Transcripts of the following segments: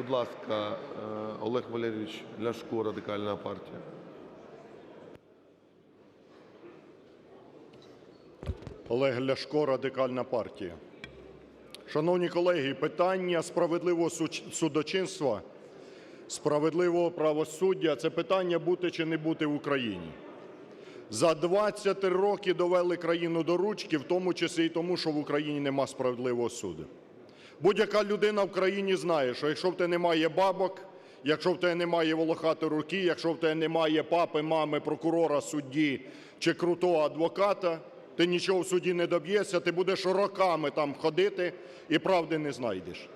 Будь ласка, е, Олег Валерійович Ляшко, Радикальна партія. Олег Ляшко, Радикальна партія. Шановні колеги, питання справедливого судочинства, справедливого правосуддя – це питання бути чи не бути в Україні. За 20 років довели країну до ручки, в тому числі і тому, що в Україні нема справедливого суду. Будь-яка людина в країні знає, що якщо в тебе немає бабок, якщо в тебе немає волохатої руки, якщо в тебе немає папи, мами, прокурора, судді чи крутого адвоката, ти нічого в суді не доб'єшся, ти будеш роками там ходити і правди не знайдеш.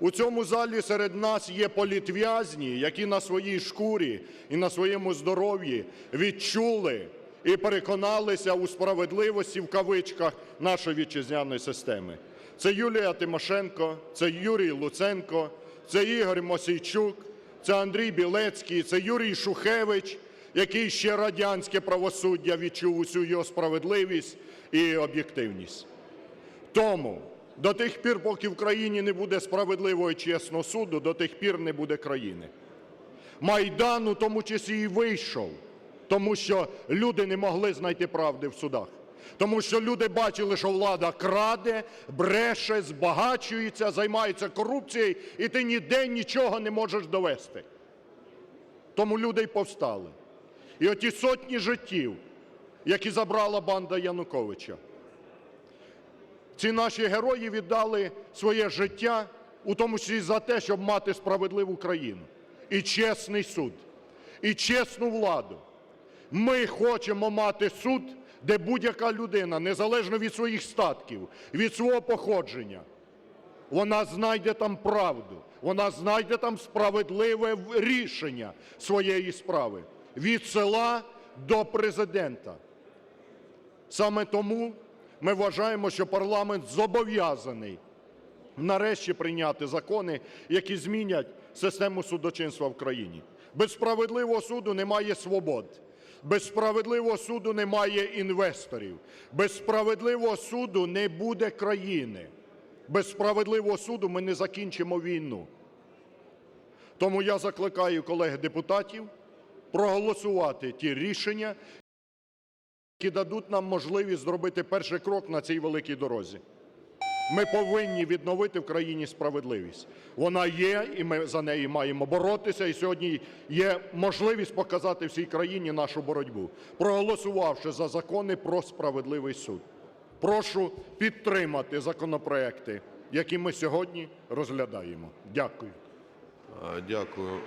У цьому залі серед нас є політв'язні, які на своїй шкурі і на своєму здоров'ї відчули і переконалися у справедливості в кавичках нашої вітчизняної системи. Це Юлія Тимошенко, це Юрій Луценко, це Ігор Мосійчук, це Андрій Білецький, це Юрій Шухевич, який ще радянське правосуддя відчув усю його справедливість і об'єктивність. Тому до тих пір, поки в країні не буде справедливого і чесного суду, до тих пір не буде країни. Майдан у тому числі і вийшов, тому що люди не могли знайти правди в судах. Тому що люди бачили, що влада краде, бреше, збагачується, займається корупцією, і ти ніде нічого не можеш довести. Тому люди й повстали. І оті сотні життів, які забрала банда Януковича, ці наші герої віддали своє життя, у тому числі за те, щоб мати справедливу країну і чесний суд, і чесну владу. Ми хочемо мати суд, де будь-яка людина, незалежно від своїх статків, від свого походження, вона знайде там правду, вона знайде там справедливе рішення своєї справи від села до президента. Саме тому ми вважаємо, що парламент зобов'язаний нарешті прийняти закони, які змінять систему судочинства в країні. Без справедливого суду немає свобод. Без справедливого суду немає інвесторів. Без справедливого суду не буде країни. Без справедливого суду ми не закінчимо війну. Тому я закликаю колег депутатів проголосувати ті рішення, які дадуть нам можливість зробити перший крок на цій великій дорозі. Ми повинні відновити в країні справедливість. Вона є, і ми за неї маємо боротися. І сьогодні є можливість показати всій країні нашу боротьбу, проголосувавши за закони про справедливий суд. Прошу підтримати законопроекти, які ми сьогодні розглядаємо. Дякую. Е, Дякую.